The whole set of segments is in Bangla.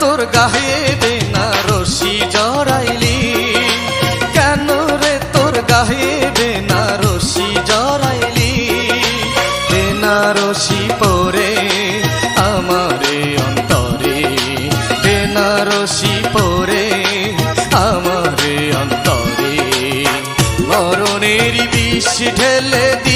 তোর গায়ে বেনা রশি জড়াইলি? কেন রে তোর গায়ে বেনা রশি জড়াইলি? বেনা রশি পরে আমারে অন্তরে বেনা রশি পরে আমারে অন্তরে। মরণের বিষ ঢেলে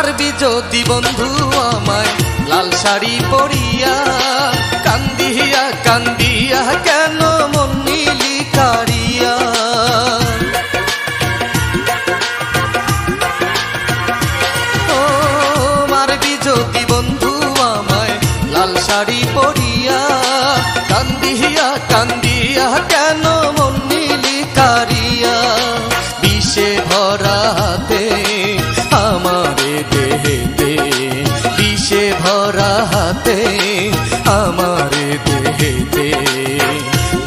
ছাড়বি যদি বন্ধু আমায় লাল শাড়ি পরিয়া কান্দিয়া কান্দিয়া বেহেতে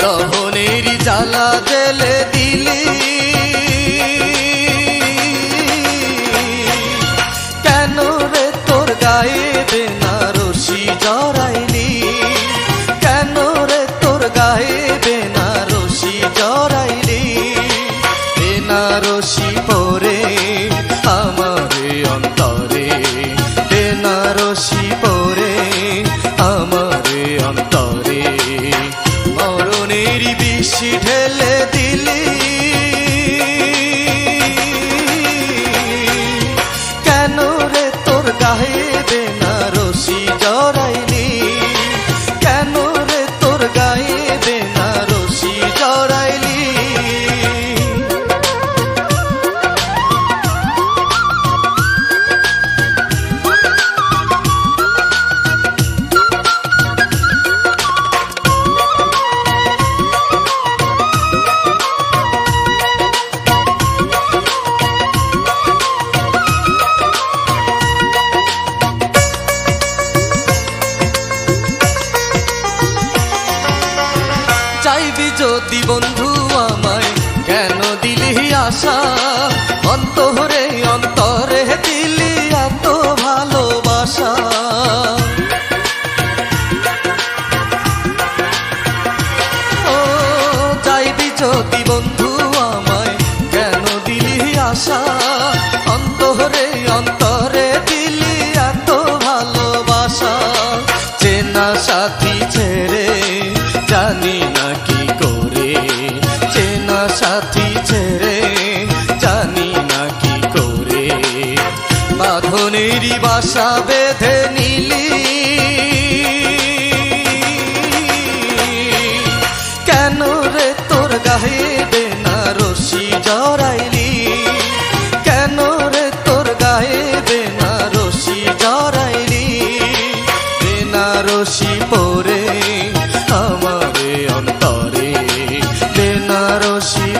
দহনের জ্বালা জেলে দিলি। যদি বন্ধু আমায় কেন দিলি আশা? অন্তরে অন্তরে দিলি এত ভালোবাসা। ও চাইবি যদি বন্ধু আশা বেঁধে নিলি। কেন রে তোর গায়ে বেনা রশি জড়াইলি? কেন রে তোর গায়ে বেনা রশি জড়াইলি? বেনা রশি পরে আমারে অন্তরে বেনা রশি